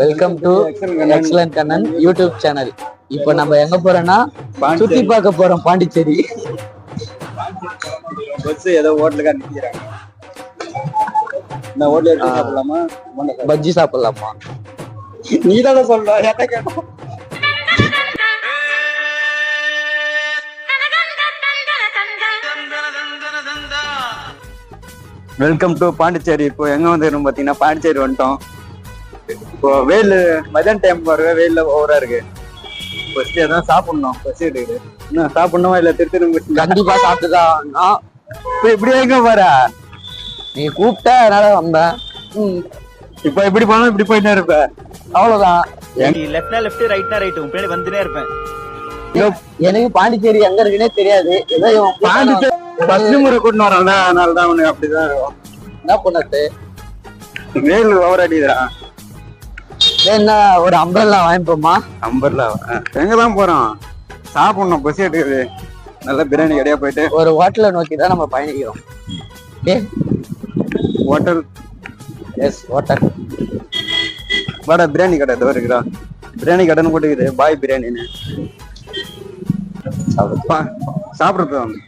Welcome to excellent Kannan YouTube channel இப்போ நம்ம எங்க போறோம்னா சுத்தி பார்க்க போறோம் பாண்டிச்சேரி. பஸ் ஏதோ ஹோட்டலுக்கா நிக்கிறாங்க. நான் ஹோட்டல் சாப்பிடலாமா? பஜ்ஜி சாப்பிடலாமா? நீ தானே சொல்ற என்ன கேட்டோம் வெல்கம் டு பாண்டிச்சேரி. இப்போ எங்க வந்துருக்கோம் பாத்தீங்கன்னா பாண்டிச்சேரி வந்துட்டோம். இப்போ வெயில் மதியான டைம் பாருங்க வெயில்ல ஓவரா இருக்கு. ஃபர்ஸ்ட் எதாவது சாப்பிடணும் பசி எடுக்குது இன்னும் சாப்பிடணுமா இல்ல திருத்தி கண்டிப்பா சாப்பிட்டுதான். இப்ப இப்படி எங்க போற? நீ கூப்பிட்ட அதனால வந்தேன். இப்ப இப்படி போனா இப்படி போயிட்டே இருப்ப. அவ்வளவுதான். லெஃப்ட்னா லெஃப்ட் ரைட்னா ரைட் உன் பின்னாடி வந்துனே இருப்பேன். எனக்கு பாண்டிச்சேரி எங்க இருக்குன்னே தெரியாது. ஏதோ இவன் பாண்டிச்சேரி ஃபர்ஸ்ட் முறை கூட்டின்னு வரோம்ல அதனால தான் உனக்கு அப்படிதான் இருக்கும். என்ன பண்ணது வெயில் ஓவர் அடிக்குதுடா என்ன ஒரு அம்பரல்லா வாங்கிப்போமா? நம்பர்ல எங்க தான் போறோம்? சாப்பிடணும் பசி எடுக்குது நல்ல பிரியாணி கடையா போயிட்டு. ஒரு ஹோட்டலை நோக்கி தான் நம்ம பயணிக்கிறோம். ஹோட்டல் எஸ் ஹோட்டல் வாடா பிரியாணி கடை ஏதோ இருக்குடா. பிரியாணி கடைன்னு போட்டுக்குது. பாய் பிரியாணின்னு. சாப்பிடுறது வந்து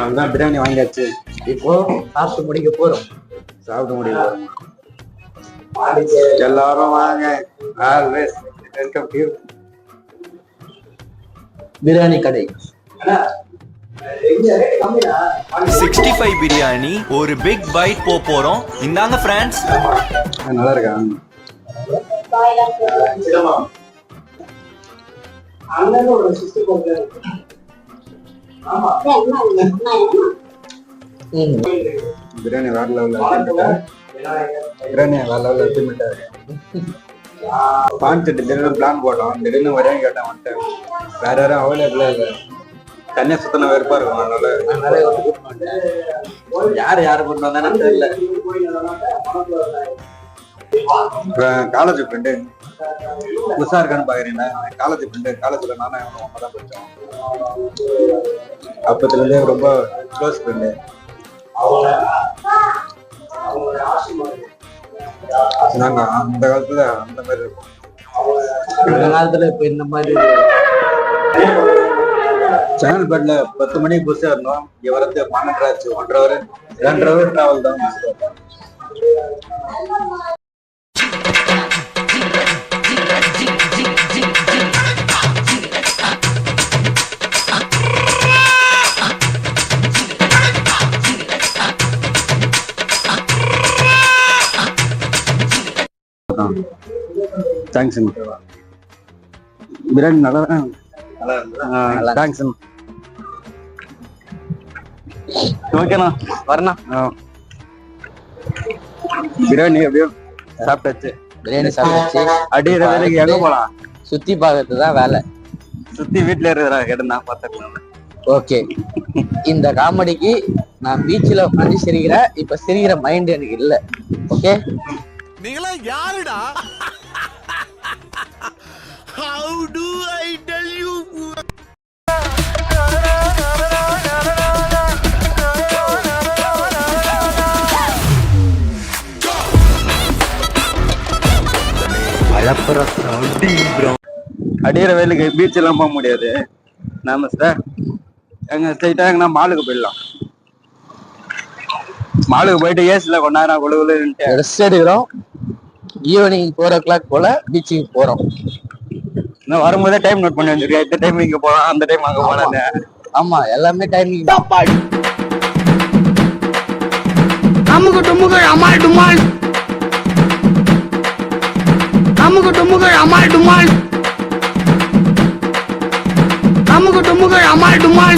அதுதான் பிரியாணி வாங்கியாச்சு. இப்போ சாப்பிட்டு முடிக்க போறோம். சாப்பிட முடியல எல்லாரும் வாங்க. ஆல்வேஸ் வெல்கம் யூ பிரியாணி கடை. சிக்ஸ்டி ஃபைவ் பிரியாணி ஒரு பிக் பைட் போ போறோம். இந்தாங்க ஃப்ரெண்ட்ஸ் நல்லா இருக்கா? ம். பிரியாணி வேற லெவல்ல பிரியாணி வேற லெவல்ல அல்டிமேட்டா இருக்கு. திடீர்னு பிளான் போட்டோம். திடீர்னு வரையும் கேட்டேன் வந்துட்டேன் வேற யாரும் அவைலபிளா இல்லை. தனியா சுத்தின வெறுப்பா இருக்கும். அதனால. அதனால யார் யாரு கொண்டு வந்தானு தெரியல. காலேஜ் ஃப்ரெண்டு புதுசா இருக்கான்னு பாக்குறீங்களா காலேஜ் ஃப்ரெண்டு காலேஜ்ல நானும் ஒண்ணா தான் படிச்சோம். அப்பத்துல இருந்தே ரொம்ப க்ளோஸ் ஃப்ரெண்டு நாங்க அந்த காலத்துல அந்த மாதிரி இருக்கோம். இந்த காலத்துல இப்ப இந்த மாதிரி சேனல் பேட்ல பத்து மணிக்கு புதுசா இருந்தோம் இங்க வரது பன்னெண்டரை ஆச்சு ஒன்றரை ஹவர் ரெண்டரை ஹவர் டிராவல் தான் தேங்க்ஸ் பிரியாணி நல்லா தேங்க்ஸ் ஓகேண்ணா வரணும் பிரியாணி எப்படியோ சாப்பிட்டாச்சு. பிரியாணி சாப்பிடுச்சு அடிக்கிற வேலைக்கு எங்க போலாம்? சுத்தி பார்க்கறது தான் வேலை. சுத்தி வீட்டுல இருக்கிறா கேட்டா பாத்துக்கலாம் ஓகே இந்த காமெடிக்கு நான் பீச்சில் உட்காந்து சிரிக்கிறேன். இப்ப சிரிக்கிற மைண்ட் எனக்கு இல்ல. ஓகே நீங்களா யாருடா? How do I tell you அடிக்கிற வேலைக்கு பீச் எல்லாம் போக முடியாது. நாம சார் எங்க ஸ்ட்ரைட்டா எங்கன்னா மாலுக்கு போயிடலாம். மாலுக்கு போயிட்டு ஏசில கொஞ்ச நேரம் குழுகுலுன்ட்டு ரெஸ்ட் எடுக்கிறோம். ஈவினிங் ஃபோர் ஓ கிளாக் போல பீச்சுக்கு போறோம். இன்னும் வரும்போதே டைம் நோட் பண்ணி வச்சிருக்கேன். இந்த டைம் இங்க போலாம் அந்த டைம் அங்க போலான்னு ஆமா எல்லாமே டைமிங் தான். அமுகு டுமுகு அமால் டுமால் அமுகு அமுகு டுமுகள் அமால் டுமால் அமுகு டுமுகள் அமால் டுமால்